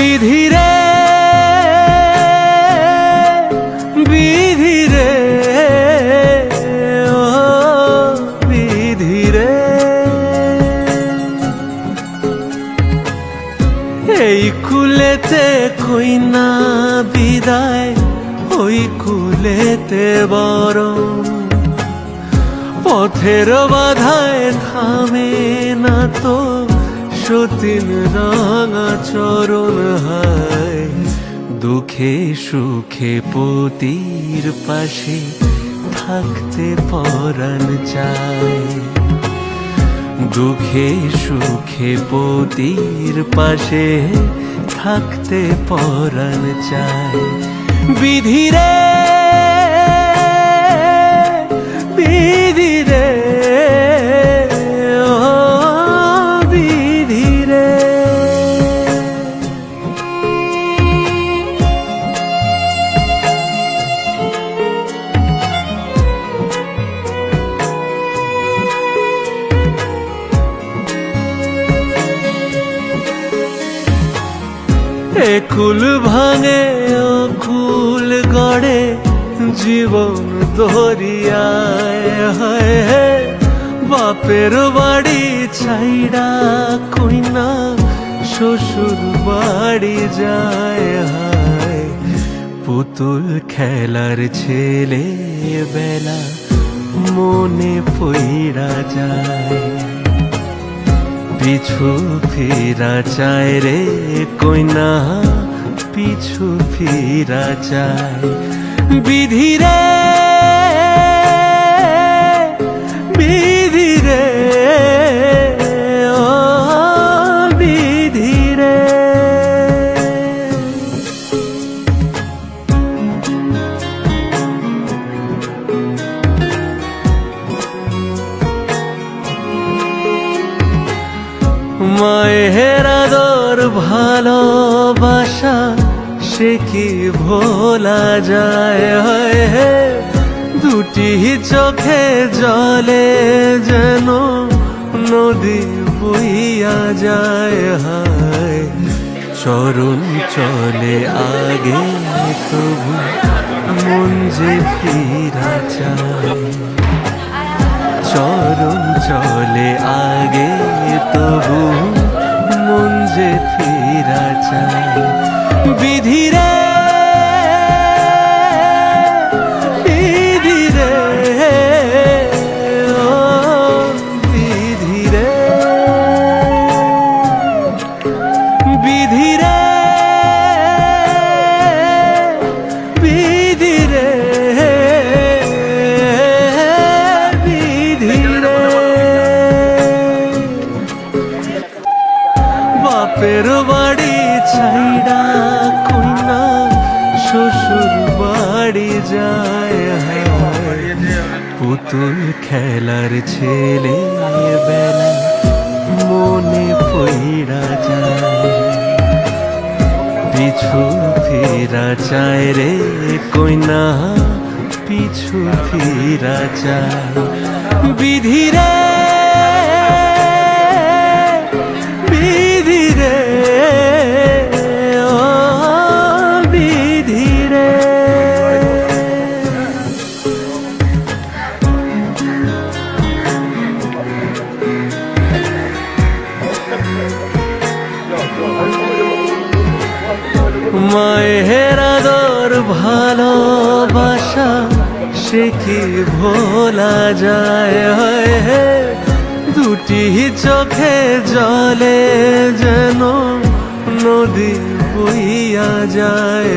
বিধিরে বিধিরে ও বিধিরে এই কুলেতে কইনা বিদায়, ওই কুলেতে বরং পথের বাধায় থামে না তো সতীন রাঙা চরণ হায়। দুঃখে সুখে পতির পাশে থাকতে পরাণ চায়। দুঃখে সুখে পতির পাশে থাকতে পরাণ চায়। বিধিরে একুল ভাঙে ও কুল গড়ে, জীবন দরিয়ায় হায় হে। বাপের বাড়ি ছাইড়া কইনা, শ্বশুর বাড়ি যায় হায়। পুতুল খেলার ছেলে বেলা মনে পইরা যায়। পিছু ফিরা চায় রে কইনা পিছু ফিরা চায় বিধিরা আদর ভালোবাসা, সে কি ভোলা যায়? হে, দুটি চোখে জলে যেন নদী বইয়া যায়। হায়, চরণ চলে আগে তবু মন যে ফিরা চায়। চরণ চলে আগে তবু মন যে ফেরা চায়। বিধিরে বাপের বাড়ি ছাইড়া কইনা শ্বশুর বাড়ি যায় পুতুল খেলার ছেলে বেলা মনে পইড়া যায়। পিছু ফিরা চায় রে কইনা পিছু ফিরা চায়। বিধিরে মায়ের আদর, ভালোবাসা, সে কি ভোলা যায়? হে, দুটি চোখে জলে যেন নদী বইয়া যায়।